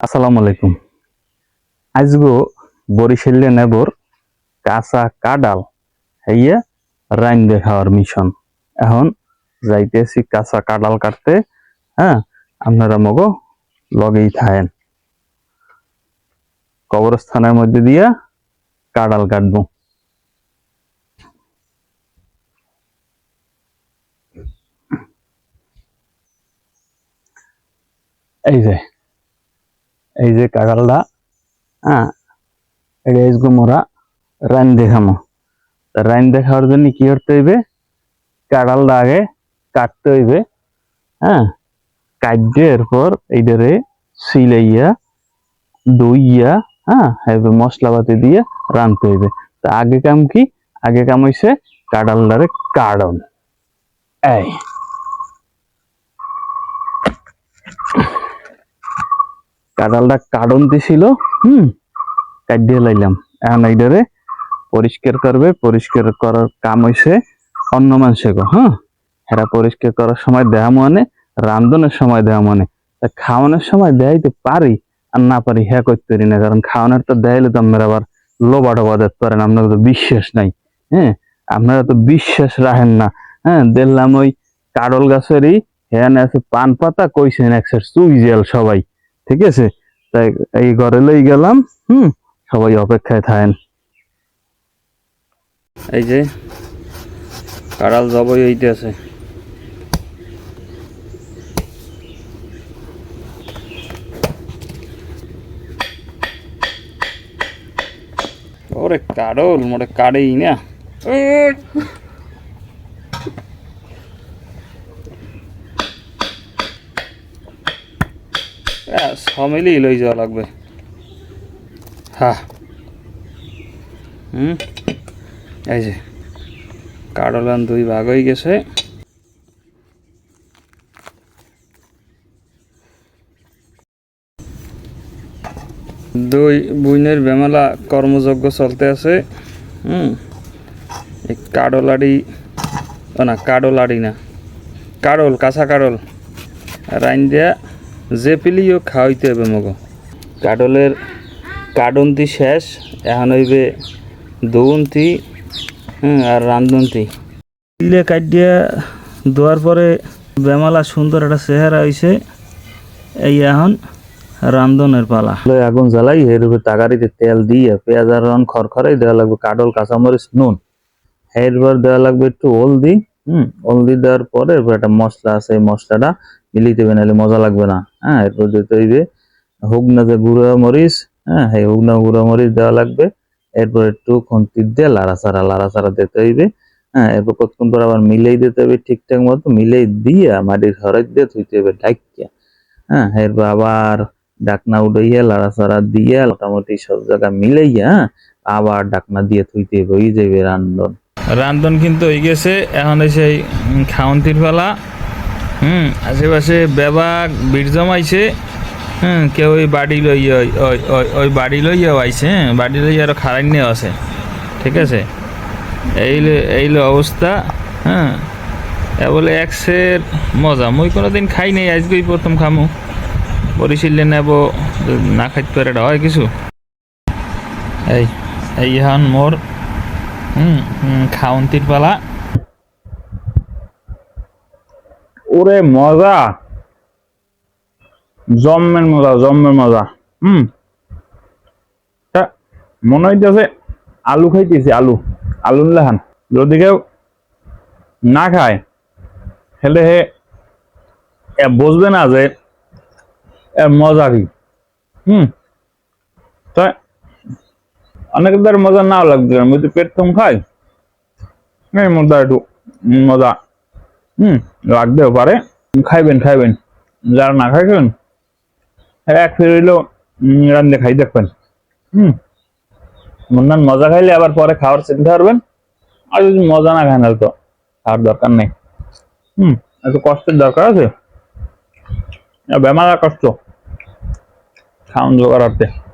আসসালামু আলাইকুম। আজগো বরিশালে নেবর কাঁচা কাডাল হইয়া রাইন দেখাওয়ার মিশন। এখন যাইতেছি কাঁচা কাডাল কাটতে হ্যাঁ? আপনারা মগো লগেই থাকেন। কবরস্থানের মধ্যে দিয়া কাডাল কাটবো। এই যে এই যে কাঁঠালটা হ্যাঁ? এটা আজকে মোরা রান দেখামো। রান দেখার জন্য কি করতে হইবে? কাঁঠালটা আগে কাটতে হইবে হ্যাঁ? কাটতে এরপর এইটারে সিলাইয়া দইয়া হ্যাঁ? এবার মশলাপাতি দিয়ে রানতে হইবে। তা আগে কাম কি? আগে কাম হইছে কাঁঠালটারে কাটন এই। কাঁঠালটা কাটন দিছিল হুম, কাটিয়ে লাইলাম। এখন এইটারে পরিষ্কার করবে, পরিষ্কার করার কাম হইছে অন্য মানুষে গো হ্যাঁ? এরা পরিষ্কার করার সময় দেয়া মানে রান্ধনের সময় দেয়া মানে। তা খাওয়ানোর সময় দেয়াইতে পারি আর না পারি হ্যাঁ করতে পারি না। কারণ খাওয়ানোর তো দেয়াইলে তো আপনারা আবার লোবা ডোবা দেখতে পারেন, আপনাদের তো বিশ্বাস নাই হ্যাঁ? আপনারা তো বিশ্বাস রাখেন না হ্যাঁ? দেখলাম ওই কাডল গাছেরই হ্যাঁ আছে পান পাতা কইছেন একসাথে চুই জেল সবাই। ঠিক আছে? তাই এই ঘরে লই গেলাম হুম? সবাই অপেক্ষায় থাকেন। এই যে কাড়াল জবই হইতে আছে ওরে কাড়ল মোটে কাড়েই না। সমিলেই লই যাওয়া লাগবে। হ্যাঁ হুম? এই যে কাডলান দুই ভাগ হয়ে গেছে। দুই বুইনের বেমালা কর্মযজ্ঞ চলতে আছে। হুম? এই কাডলাড়ি না কাডলাড়ি না। কাডল কাঁচা কাডল রাইন দিয়া যে পিলিও খাওয়াইতে হবে মগ। কাডলের কাডন্তি শেষ এখন হইবে দৌন্তি আর রান্ধন্তি পিলে কাটিয়া ধোয়ার পরে বেমালা সুন্দর একটা চেহারা হইছে এই এখন রান্ধনের পালা। আগুন জ্বালাই এর উপরে তাগারিতে তেল দিয়ে পেঁয়াজ আর রন খড়খড়াই দেওয়া লাগবে কাডল কাঁচামরিচ নুন। এরপর দেওয়া লাগবে একটু হলদি হুম হলদি দেওয়ার পরে এরপর একটা মশলা আছে এই মশলাটা মিলিয়ে নাহলে মজা লাগবে না। হ্যাঁ এরপর দিতে হইবে হুগনা যে গুঁড়া মরিচ হ্যাঁ এই হুগনা গুঁড়া মরিচ দেওয়া লাগবে। এরপর একটু খন্তি দিয়ে লাড়াচাড়া লাড়াচাড়া দিতে হইবে। হ্যাঁ এরপর কতক্ষণ পর আবার মিলেই দিতে হবে ঠিকঠাক মতো মিলেই দিয়ে মাটির সরাই দিয়ে থুইতে হবে ঢাকিয়া হ্যাঁ এরপর আবার ডাকনা উঠাইয়া লাড়াচাড়া দিয়ে মোটামুটি সব জায়গা মিলাইয়া হ্যাঁ, আবার ডাকনা দিয়ে থুইতে হবে ওই যাবে রান্ধন। রান্ধন কিন্তু হয়ে গেছে এখন সেই খাওয়ন্তির ফেলা হুম। আশেপাশে বেবাক বীর জমাইছে হুম, কেউ ওই বাড়ি লইয়া ওই ওই বাড়ি লইয়াও আইছে হ্যাঁ বাড়ি লইয়া আরও খারাইনিও আছে ঠিক আছে? এই এই অবস্থা হ্যাঁ এ বলে এক্সের মজা, মুই কোনোদিন খাই নাই, আজকেই প্রথম খামু। বরিশিলে নেব, না খাইতে পারে এটা হয় কিছু। এই এই এখন মোর হুম, খাওন্তির পালা। ওরে মজা। জম্মের মজা জম্মের মজা। হুম। মনে হইতেছে আলু খাইতেছি, আলু। আলু লেহান যদি কেউ না খায় হেলে হে বুঝবে না যে এর মজা কি। হুম। তাই অনেকদের মজা নাও লাগবে। আমি তো খাই এই মজা একটু মজা হুম, লাগতেও পারে। খাইবেন খাইবেন। যারা না খাইবেন, এক ফির হইল রান্ধে খাই, দেখবেন। হুম। মন্দান মজা খাইলে আবার পরে খাওয়ার চিন্তা করবেন। আর যদি মজা না খান তো খাওয়ার দরকার নেই। হুম, একটু কষ্টের দরকার আছে। বেমারা কষ্ট। খাওয়ান জোগাড় করতে।